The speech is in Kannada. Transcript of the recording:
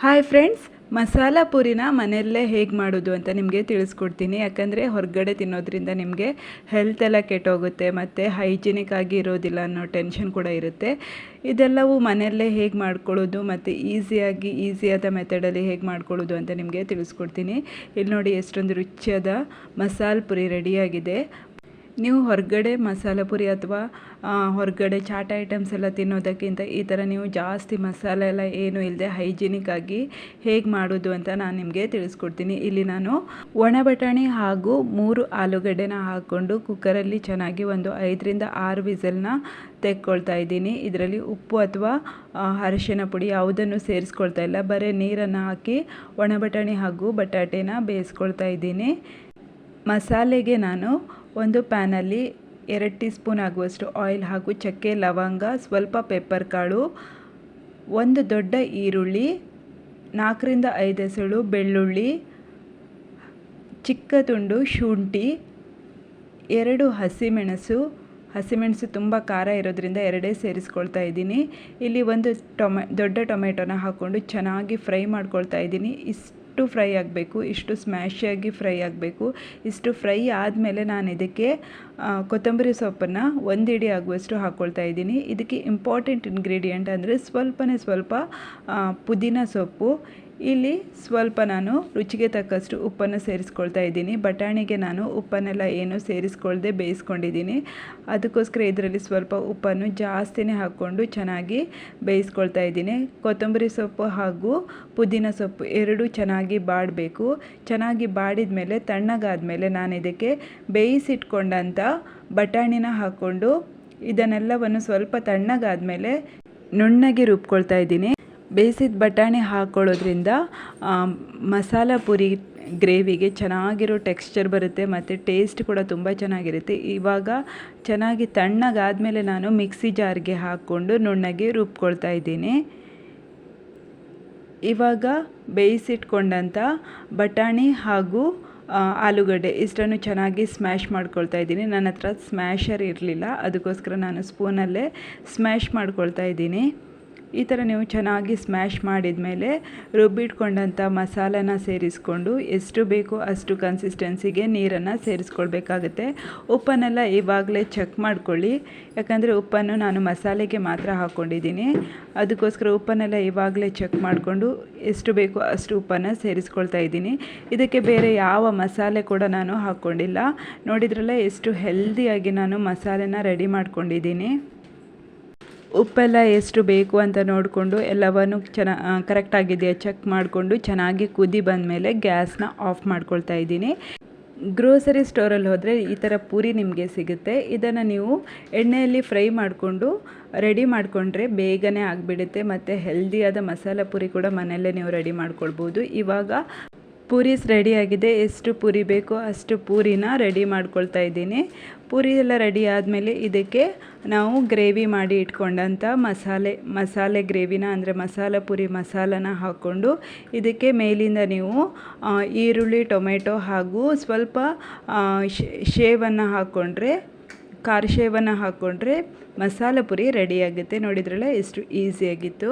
ಹಾಯ್ ಫ್ರೆಂಡ್ಸ್ ಮಸಾಲ ಪೂರಿನ ಮನೆಯಲ್ಲೇ ಹೇಗೆ ಮಾಡೋದು ಅಂತ ನಿಮಗೆ ತಿಳಿಸ್ಕೊಡ್ತೀನಿ ಯಾಕಂದರೆ ಹೊರಗಡೆ ತಿನ್ನೋದ್ರಿಂದ ನಿಮಗೆ ಹೆಲ್ತ್ ಎಲ್ಲ ಕೆಟ್ಟೋಗುತ್ತೆ ಮತ್ತು ಹೈಜಿನಿಕ್ ಆಗಿ ಇರೋದಿಲ್ಲ ಅನ್ನೋ ಟೆನ್ಷನ್ ಕೂಡ ಇರುತ್ತೆ ಇದೆಲ್ಲವೂ ಮನೆಯಲ್ಲೇ ಹೇಗೆ ಮಾಡ್ಕೊಳ್ಳೋದು ಮತ್ತು ಈಸಿಯಾಗಿ ಈಸಿಯಾದ ಮೆಥಡಲ್ಲಿ ಹೇಗೆ ಮಾಡ್ಕೊಳ್ಳೋದು ಅಂತ ನಿಮಗೆ ತಿಳಿಸ್ಕೊಡ್ತೀನಿ ಇಲ್ಲಿ ನೋಡಿ ಎಷ್ಟೊಂದು ರುಚಿಯಾದ ಮಸಾಲ ಪುರಿ ರೆಡಿಯಾಗಿದೆ ನೀವು ಹೊರಗಡೆ ಮಸಾಲೆ ಪುರಿ ಅಥವಾ ಹೊರಗಡೆ ಚಾಟ್ ಐಟಮ್ಸ್ ಎಲ್ಲ ತಿನ್ನೋದಕ್ಕಿಂತ ಈ ಥರ ನೀವು ಜಾಸ್ತಿ ಮಸಾಲೆ ಎಲ್ಲ ಏನೂ ಇಲ್ಲದೆ ಹೈಜಿನಿಕ್ ಆಗಿ ಹೇಗೆ ಮಾಡೋದು ಅಂತ ನಾನು ನಿಮಗೆ ತಿಳಿಸ್ಕೊಡ್ತೀನಿ. ಇಲ್ಲಿ ನಾನು ಒಣ ಬಟಾಣಿ ಹಾಗೂ ಮೂರು ಆಲೂಗಡ್ಡೆನ ಹಾಕ್ಕೊಂಡು ಕುಕ್ಕರಲ್ಲಿ ಚೆನ್ನಾಗಿ ಒಂದು ಐದರಿಂದ ಆರು ವಿಸಲ್ನ ತೆಕ್ಕೊಳ್ತಾ ಇದ್ದೀನಿ. ಇದರಲ್ಲಿ ಉಪ್ಪು ಅಥವಾ ಅರಿಶಿನ ಪುಡಿ ಯಾವುದನ್ನು ಸೇರಿಸ್ಕೊಳ್ತಾ ಇಲ್ಲ. ಬರೀ ನೀರನ್ನು ಹಾಕಿ ಒಣ ಬಟಾಣಿ ಹಾಗೂ ಬಟಾಟೆನ ಬೇಯಿಸ್ಕೊಳ್ತಾ ಇದ್ದೀನಿ. ಮಸಾಲೆಗೆ ನಾನು ಒಂದು ಪ್ಯಾನಲ್ಲಿ ಎರಡು ಟೀ ಸ್ಪೂನ್ ಆಗುವಷ್ಟು ಆಯಿಲ್ ಹಾಗೂ ಚಕ್ಕೆ ಲವಂಗ, ಸ್ವಲ್ಪ ಪೆಪ್ಪರ್ ಕಾಳು, ಒಂದು ದೊಡ್ಡ ಈರುಳ್ಳಿ, ನಾಲ್ಕರಿಂದ ಐದು ಎಸಳು ಬೆಳ್ಳುಳ್ಳಿ, ಚಿಕ್ಕ ತುಂಡು ಶುಂಠಿ, ಎರಡು ಹಸಿಮೆಣಸು. ಹಸಿಮೆಣಸು ತುಂಬ ಖಾರ ಇರೋದ್ರಿಂದ ಎರಡೇ ಸೇರಿಸ್ಕೊಳ್ತಾ ಇದ್ದೀನಿ. ಇಲ್ಲಿ ಒಂದು ಟೊಮೆ, ದೊಡ್ಡ ಟೊಮೆಟೊನ ಹಾಕ್ಕೊಂಡು ಚೆನ್ನಾಗಿ ಫ್ರೈ ಮಾಡ್ಕೊಳ್ತಾ ಇದ್ದೀನಿ. ಇಷ್ಟು ಇಷ್ಟು ಫ್ರೈ ಆಗಬೇಕು, ಇಷ್ಟು ಸ್ಮ್ಯಾಶಿಯಾಗಿ ಫ್ರೈ ಆಗಬೇಕು. ಇಷ್ಟು ಫ್ರೈ ಆದಮೇಲೆ ನಾನು ಇದಕ್ಕೆ ಕೊತ್ತಂಬರಿ ಸೊಪ್ಪನ್ನು ಒಂದು ಇಡಿ ಆಗುವಷ್ಟು ಹಾಕ್ಕೊಳ್ತಾ ಇದ್ದೀನಿ. ಇದಕ್ಕೆ ಇಂಪಾರ್ಟೆಂಟ್ ಇಂಗ್ರೀಡಿಯೆಂಟ್ ಅಂದರೆ ಸ್ವಲ್ಪನೇ ಸ್ವಲ್ಪ ಪುದೀನ ಸೊಪ್ಪು ಇಲ್ಲಿ ಸ್ವಲ್ಪ ನಾನು ರುಚಿಗೆ ತಕ್ಕಷ್ಟು ಉಪ್ಪನ್ನು ಸೇರಿಸ್ಕೊಳ್ತಾ ಇದ್ದೀನಿ. ಬಟಾಣಿಗೆ ನಾನು ಉಪ್ಪನ್ನೆಲ್ಲ ಏನು ಸೇರಿಸ್ಕೊಳ್ದೆ ಬೇಯಿಸ್ಕೊಂಡಿದ್ದೀನಿ. ಅದಕ್ಕೋಸ್ಕರ ಇದರಲ್ಲಿ ಸ್ವಲ್ಪ ಉಪ್ಪನ್ನು ಜಾಸ್ತಿನೇ ಹಾಕ್ಕೊಂಡು ಚೆನ್ನಾಗಿ ಬೇಯಿಸ್ಕೊಳ್ತಾ ಇದ್ದೀನಿ. ಕೊತ್ತಂಬರಿ ಸೊಪ್ಪು ಹಾಗೂ ಪುದೀನ ಸೊಪ್ಪು ಎರಡೂ ಚೆನ್ನಾಗಿ ಬಾಡಬೇಕು. ಚೆನ್ನಾಗಿ ಬಾಡಿದ ಮೇಲೆ ತಣ್ಣಗಾದ ಮೇಲೆ ನಾನು ಇದಕ್ಕೆ ಬೇಯಿಸಿಟ್ಕೊಂಡಂಥ ಬಟಾಣಿನ ಹಾಕ್ಕೊಂಡು ಇದನ್ನೆಲ್ಲವನ್ನು ಸ್ವಲ್ಪ ತಣ್ಣಗಾದ ಮೇಲೆ ನುಣ್ಣಗೆ ರುಬ್ಕೊಳ್ತಾ ಇದ್ದೀನಿ. ಬೇಯಿಸಿದ ಬಟಾಣಿ ಹಾಕ್ಕೊಳ್ಳೋದ್ರಿಂದ ಮಸಾಲ ಪುರಿ ಗ್ರೇವಿಗೆ ಚೆನ್ನಾಗಿರೋ ಟೆಕ್ಸ್ಚರ್ ಬರುತ್ತೆ ಮತ್ತು ಟೇಸ್ಟ್ ಕೂಡ ತುಂಬ ಚೆನ್ನಾಗಿರುತ್ತೆ. ಇವಾಗ ಚೆನ್ನಾಗಿ ತಣ್ಣಗಾದಮೇಲೆ ನಾನು ಮಿಕ್ಸಿ ಜಾರ್ಗೆ ಹಾಕ್ಕೊಂಡು ನುಣ್ಣಗೆ ರುಬ್ಕೊಳ್ತಾ ಇದ್ದೀನಿ. ಇವಾಗ ಬೇಯಿಸಿಟ್ಕೊಂಡಂಥ ಬಟಾಣಿ ಹಾಗೂ ಆಲೂಗಡ್ಡೆ ಇಷ್ಟನ್ನು ಚೆನ್ನಾಗಿ ಸ್ಮ್ಯಾಶ್ ಮಾಡ್ಕೊಳ್ತಾ ಇದ್ದೀನಿ. ನನ್ನ ಹತ್ರ ಸ್ಮ್ಯಾಶರ್ ಇರಲಿಲ್ಲ, ಅದಕ್ಕೋಸ್ಕರ ನಾನು ಸ್ಪೂನಲ್ಲೇ ಸ್ಮ್ಯಾಶ್ ಮಾಡ್ಕೊಳ್ತಾ ಇದ್ದೀನಿ. ಈ ಥರ ನೀವು ಚೆನ್ನಾಗಿ ಸ್ಮ್ಯಾಶ್ ಮಾಡಿದ ಮೇಲೆ ರುಬ್ಬಿಟ್ಕೊಂಡಂಥ ಮಸಾಲನ ಸೇರಿಸ್ಕೊಂಡು ಎಷ್ಟು ಬೇಕೋ ಅಷ್ಟು ಕನ್ಸಿಸ್ಟೆನ್ಸಿಗೆ ನೀರನ್ನು ಸೇರಿಸ್ಕೊಳ್ಬೇಕಾಗುತ್ತೆ. ಉಪ್ಪನ್ನೆಲ್ಲ ಇವಾಗಲೇ ಚೆಕ್ ಮಾಡ್ಕೊಳ್ಳಿ. ಯಾಕಂದರೆ ಉಪ್ಪನ್ನು ನಾನು ಮಸಾಲೆಗೆ ಮಾತ್ರ ಹಾಕ್ಕೊಂಡಿದ್ದೀನಿ. ಅದಕ್ಕೋಸ್ಕರ ಉಪ್ಪನ್ನೆಲ್ಲ ಇವಾಗಲೇ ಚೆಕ್ ಮಾಡಿಕೊಂಡು ಎಷ್ಟು ಬೇಕೋ ಅಷ್ಟು ಉಪ್ಪನ್ನು ಸೇರಿಸ್ಕೊಳ್ತಾ ಇದ್ದೀನಿ. ಇದಕ್ಕೆ ಬೇರೆ ಯಾವ ಮಸಾಲೆ ಕೂಡ ನಾನು ಹಾಕ್ಕೊಂಡಿಲ್ಲ. ನೋಡಿದ್ರಲ್ಲ ಎಷ್ಟು ಹೆಲ್ದಿಯಾಗಿ ನಾನು ಮಸಾಲೆನ ರೆಡಿ ಮಾಡ್ಕೊಂಡಿದ್ದೀನಿ. ಉಪ್ಪೆಲ್ಲ ಎಷ್ಟು ಬೇಕು ಅಂತ ನೋಡಿಕೊಂಡು ಎಲ್ಲವನ್ನು ಚೆನ್ನ ಕರೆಕ್ಟಾಗಿದೆಯಾ ಚೆಕ್ ಮಾಡಿಕೊಂಡು ಚೆನ್ನಾಗಿ ಕುದಿ ಬಂದಮೇಲೆ ಗ್ಯಾಸ್ನ ಆಫ್ ಮಾಡ್ಕೊಳ್ತಾ ಇದ್ದೀನಿ. ಗ್ರೋಸರಿ ಸ್ಟೋರಲ್ಲಿ ಹೋದರೆ ಈ ಥರ ಪೂರಿ ನಿಮಗೆ ಸಿಗುತ್ತೆ. ಇದನ್ನು ನೀವು ಎಣ್ಣೆಯಲ್ಲಿ ಫ್ರೈ ಮಾಡಿಕೊಂಡು ರೆಡಿ ಮಾಡಿಕೊಂಡ್ರೆ ಬೇಗನೆ ಆಗಿಬಿಡುತ್ತೆ. ಮತ್ತು ಹೆಲ್ದಿಯಾದ ಮಸಾಲ ಪೂರಿ ಕೂಡ ಮನೆಯಲ್ಲೇ ನೀವು ರೆಡಿ ಮಾಡ್ಕೊಳ್ಬೋದು. ಇವಾಗ ಪೂರೀಸ್ ರೆಡಿಯಾಗಿದೆ. ಎಷ್ಟು ಪೂರಿ ಬೇಕೋ ಅಷ್ಟು ಪೂರಿನ ರೆಡಿ ಮಾಡ್ಕೊಳ್ತಾ ಇದ್ದೀನಿ. ಪೂರಿ ಎಲ್ಲ ರೆಡಿ ಆದಮೇಲೆ ಇದಕ್ಕೆ ನಾವು ಗ್ರೇವಿ ಮಾಡಿ ಇಟ್ಕೊಂಡಂಥ ಮಸಾಲೆ ಮಸಾಲೆ ಗ್ರೇವಿನ ಅಂದರೆ ಮಸಾಲ ಪುರಿ ಮಸಾಲನ ಹಾಕ್ಕೊಂಡು ಇದಕ್ಕೆ ಮೇಲಿಂದ ನೀವು ಈರುಳ್ಳಿ, ಟೊಮೆಟೊ ಹಾಗೂ ಸ್ವಲ್ಪ ಶೇವನ್ನು ಹಾಕ್ಕೊಂಡ್ರೆ, ಖಾರ ಶೇವನ್ನು ಹಾಕ್ಕೊಂಡ್ರೆ ಮಸಾಲ ಪುರಿ ರೆಡಿಯಾಗುತ್ತೆ ನೋಡಿದ್ರಲ್ಲ ಎಷ್ಟು ಈಸಿಯಾಗಿತ್ತು.